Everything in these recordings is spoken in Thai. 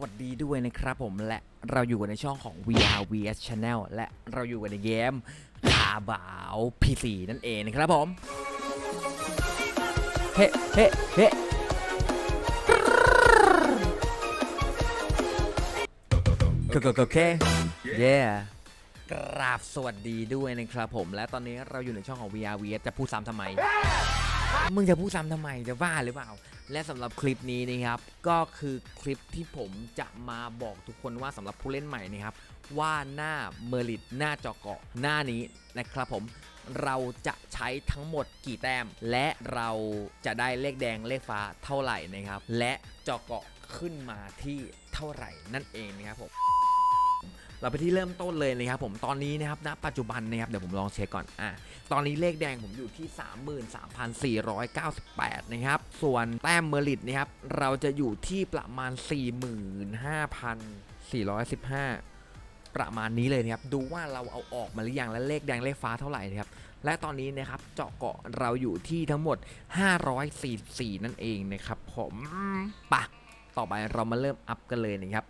วัสดีด้วยนะครับผมและเราอยู่กันในช่องของ VR VS Channel และเราอยู่กันในเกมขาบาว PC นั่นเองนะครับผม เฮ้เฮ้เฮ้โอเคโอเคเย้กราบสวัสดีด้วยนะครับผม และตอนนี้เราอยู่ในช่องของ VR VS จะพูดซ้ำทำไม มึงจะพูดซ้ำทำไมจะบ้าหรือเปล่า และสำหรับคลิปนี้นะครับก็คือคลิปที่ผมจะมาบอกทุกคนว่าสำหรับผู้เล่นใหม่นะครับว่าหน้าเมอริดหน้าจอเกาะหน้านี้นะครับผมเราจะใช้ทั้งหมดกี่แต้ม และเราจะได้เลขแดงเลขฟ้าเท่าไหร่นะครับ และจอเกาะขึ้นมาที่เท่าไหร่นั่นเองนะครับผม เราไปที่เริ่มต้นเลยนะครับผมตอนนี้นะครับณปัจจุบันนะครับเดี๋ยวผมลองเช็คก่อนอะตอนนี้เลขแดงผมอยู่ที่ 33,498 นะครับส่วนแต้มเมอริตนะครับเราจะอยู่ที่ประมาณ 45,415ประมาณนี้เลยนะครับดูว่าเราเอาออกมาหรือยังและเลขแดงเลขฟ้าเท่าไหร่นะครับและตอนนี้นะครับเจาะเกาะเราอยู่ที่ทั้งหมด 544 นั่นเองนะครับผมปะต่อไปเรามาเริ่มอัพกันเลยนะครับ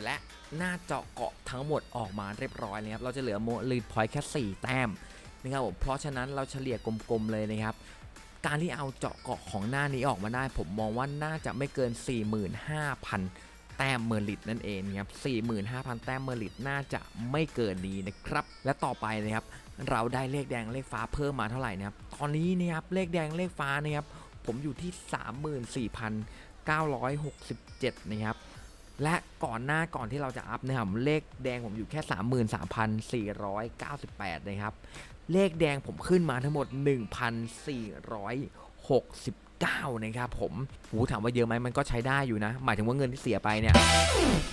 ร็จแล้วหน้าเจาะเกาะทั้งหมดออกมาเรียบร้อยเลยครับเราจะเหลือโมลีดพอยต์แค่ 4 แต้มนะครับผมเพราะฉะนั้นเราเฉลี่ยกลมๆเลยนะครับการที่เอาเจาะเกาะของหน้านี้ออกมาได้ ผมมองว่าน่าจะไม่เกิน 45,000 แต้มเมอร์ลิตนั่นเองครับ 45,000 แต้มเมอร์ลิตน่าจะไม่เกินนี้นะครับ และต่อไปนะครับ เราได้เลขแดงเลขฟ้าเพิ่มมาเท่าไหร่นะครับ ตอนนี้นะครับเลขแดงเลขฟ้านะครับ ผมอยู่ที่ 34,967 นะครับ และก่อนหน้าก่อนที่เราจะอัพนะครับเลขแดงผมอยู่แค่ 33,498 นะครับ เลขแดงผมขึ้นมาทั้งหมด 1,469 นะครับผมหูถามว่าเยอะไหมมันก็ใช้ได้อยู่นะ หมายถึงว่าเงินที่เสียไปเนี่ย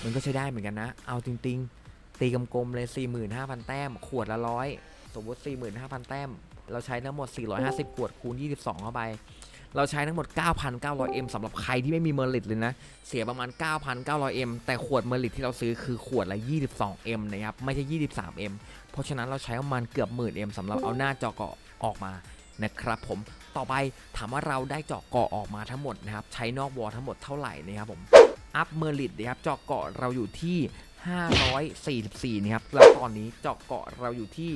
มันก็ใช้ได้เหมือนกันนะ เอาจริง ๆ ตีกลมๆเลย 45,000 แต้ม ขวดละร้อยสมมติ 45,000 แต้ม เราใช้ทั้งหมด 450 ขวดคูณ 22 เข้าไป เราใช้ทั้งหมด 9,900M สำหรับใครที่ไม่มีเมอร์ลิตเลยนะ เสียประมาณ 9,900M แต่ขวดเมอร์ลิตที่เราซื้อคือขวดละ 22M นะครับ ไม่ใช่ 23M เพราะฉะนั้นเราใช้ประมาณเกือบหมื่น M สำหรับเอาหน้าจอเกาะออกมานะครับผม ต่อไปถามว่าเราได้เจาะเกาะออกมาทั้งหมดนะครับ ใช้นอกวอทั้งหมดเท่าไหร่นะครับผม อัพเมอร์ลิตนะครับเจาะเกาะเราอยู่ที่ 544นะครับ แล้วตอนนี้เจาะเกาะเราอยู่ที่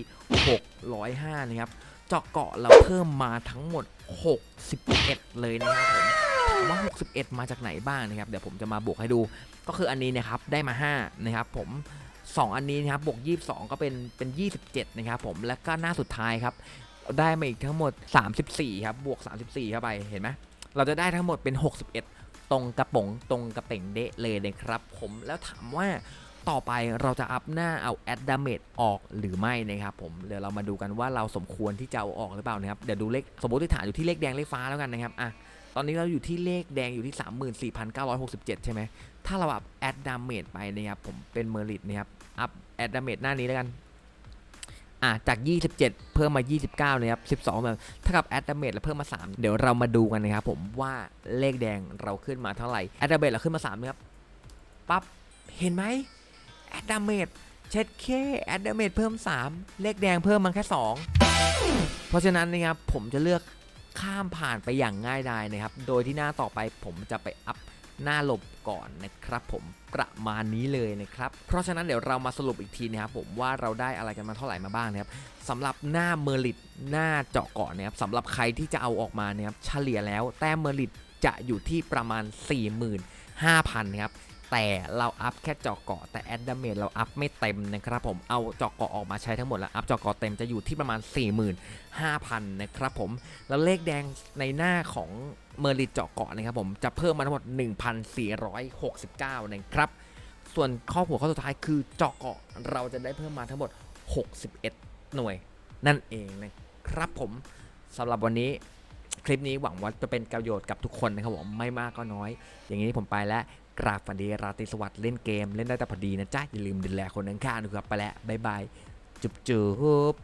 605นะครับ เจาะเกาะเราเพิ่มมาทั้งหมด 61 เลยนะครับผมถามว่า 61 มาจากไหนบ้างนะครับ เดี๋ยวผมจะมาบวกให้ดู ก็คืออันนี้นะครับ ได้มา 5 นะครับผม 2 อันนี้นะครับบวก 22 ก็เป็นเป็น 27 นะครับผม แล้วก็หน้าสุดท้ายครับ ได้มาอีกทั้งหมด 34 ครับ บวก 34 เข้าไป เห็นไหม เราจะได้ทั้งหมดเป็น 61 ตรงกระป๋องตรงกระเป่งเดะเลยนะครับผม แล้วถามว่า ต่อไปเราจะอัพหน้าเอาแอดดาเมจออกหรือไม่นะครับผมเดี๋ยวเรามาดูกันว่าเราสมควรที่จะเอาออกหรือเปล่านะครับเดี๋ยวดูเลขสมมติฐานอยู่ที่เลขแดงเลขฟ้าแล้วกันนะครับอะตอนนี้เราอยู่ที่เลขแดงอยู่ที่ 34,967 ใช่ไหมถ้าเราอัพแอดดาเมจไปนะครับผมเป็นเมอริตนะครับอัพแอดดาเมจหน้านี้แล้วกันอะจาก 27 เพิ่มมา 29นะครับ 12แบบถ้ากับแอดดาเมจแล้วเพิ่มมา 3 เดี๋ยวเรามาดูกันนะครับผมว่าเลขแดงเราขึ้นมาเท่าไหร่แอดดาเมจเราขึ้นมา3นะครับปั๊บเห็นไหม แอดดาเมจเช็ดเคแอดดาเมจเพิ่ม 3 เลขแดงเพิ่มมาแค่ 2 เพราะฉะนั้นนะครับผมจะเลือกข้ามผ่านไปอย่างง่ายดายนะครับ โดยที่หน้าต่อไปผมจะไปอัพหน้าหลบก่อนนะครับผมประมาณนี้เลยนะครับ เพราะฉะนั้นเดี๋ยวเรามาสรุปอีกทีนะครับผมว่าเราได้อะไรกันมาเท่าไหร่มาบ้างนะครับสำหรับหน้าเมอร์ลิตหน้าเจาะเกาะนะครับสำหรับใครที่จะเอาออกมานะครับเฉลี่ยแล้วแต้มเมอร์ลิตจะอยู่ที่ประมาณ 45,000 นะครับ แต่เราอัพแค่เจาะเกาะแต่แอดดาเมจเราอัพไม่เต็มนะครับผมเอาเจาะเกาะออกมาใช้ทั้งหมดแล้วอัพเจาะเกาะเต็มจะอยู่ที่ประมาณ 45,000 นะครับผมแล้วเลขแดงในหน้าของเมอร์ลิเจาะเกาะนะครับผมจะเพิ่มมาทั้งหมด 1,469 นะครับ ส่วนข้อหัวข้อสุดท้ายคือเจาะเกาะเราจะได้เพิ่มมาทั้งหมด 61 หน่วย นั่นเองนะครับผมสำหรับวันนี้คลิปนี้หวังว่าจะเป็นประโยชน์กับทุกคนนะครับผมไม่มากก็น้อย อย่างนี้ผมไปแล้ว กราบฝันดีราตรีสวัสดิ์เล่นเกมเล่นได้แต่พอดีนะจ๊ะ อย่าลืมดูแลคนข้างๆนะครับ ไปแล้ว บ๊ายบาย จุ๊บจุ๊บ